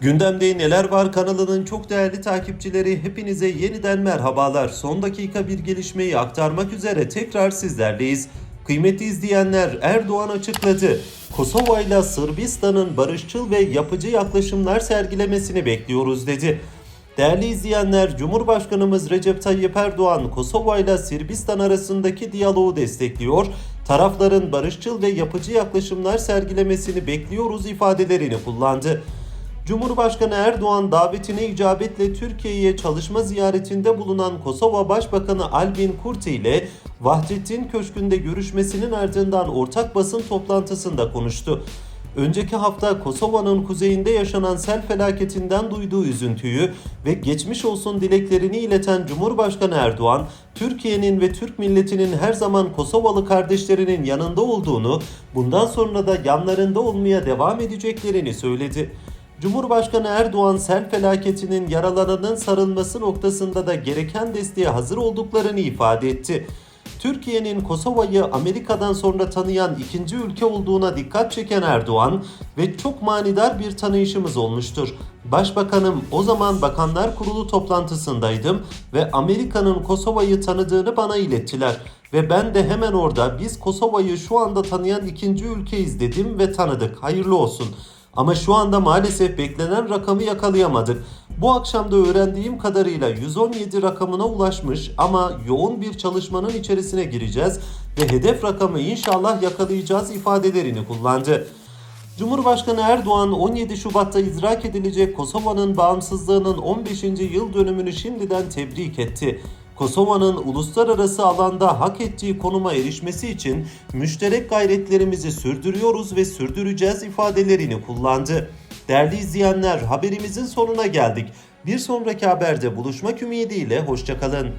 Gündemde Neler Var kanalının çok değerli takipçileri hepinize yeniden merhabalar. Son dakika bir gelişmeyi aktarmak üzere tekrar sizlerleyiz. Kıymetli izleyenler Erdoğan açıkladı. Kosova ile Sırbistan'ın barışçıl ve yapıcı yaklaşımlar sergilemesini bekliyoruz dedi. Değerli izleyenler, Cumhurbaşkanımız Recep Tayyip Erdoğan Kosova ile Sırbistan arasındaki diyaloğu destekliyor. Tarafların barışçıl ve yapıcı yaklaşımlar sergilemesini bekliyoruz ifadelerini kullandı. Cumhurbaşkanı Erdoğan davetine icabetle Türkiye'ye çalışma ziyaretinde bulunan Kosova Başbakanı Albin Kurti ile Vahdettin Köşkü'nde görüşmesinin ardından ortak basın toplantısında konuştu. Önceki hafta Kosova'nın kuzeyinde yaşanan sel felaketinden duyduğu üzüntüyü ve geçmiş olsun dileklerini ileten Cumhurbaşkanı Erdoğan, Türkiye'nin ve Türk milletinin her zaman Kosovalı kardeşlerinin yanında olduğunu, bundan sonra da yanlarında olmaya devam edeceklerini söyledi. Cumhurbaşkanı Erdoğan sel felaketinin yaralananın sarılması noktasında da gereken desteğe hazır olduklarını ifade etti. Türkiye'nin Kosova'yı Amerika'dan sonra tanıyan ikinci ülke olduğuna dikkat çeken Erdoğan ve çok manidar bir tanıyışımız olmuştur. Başbakanım o zaman Bakanlar Kurulu toplantısındaydım ve Amerika'nın Kosova'yı tanıdığını bana ilettiler. Ve ben de hemen orada biz Kosova'yı şu anda tanıyan ikinci ülkeyiz dedim ve tanıdık. Hayırlı olsun. Ama şu anda maalesef beklenen rakamı yakalayamadık. Bu akşam da öğrendiğim kadarıyla 117 rakamına ulaşmış ama yoğun bir çalışmanın içerisine gireceğiz ve hedef rakamı inşallah yakalayacağız ifadelerini kullandı. Cumhurbaşkanı Erdoğan 17 Şubat'ta idrak edilecek Kosova'nın bağımsızlığının 15. yıl dönümünü şimdiden tebrik etti. Kosova'nın uluslararası alanda hak ettiği konuma erişmesi için müşterek gayretlerimizi sürdürüyoruz ve sürdüreceğiz ifadelerini kullandı. Değerli izleyenler haberimizin sonuna geldik. Bir sonraki haberde buluşmak ümidiyle hoşçakalın.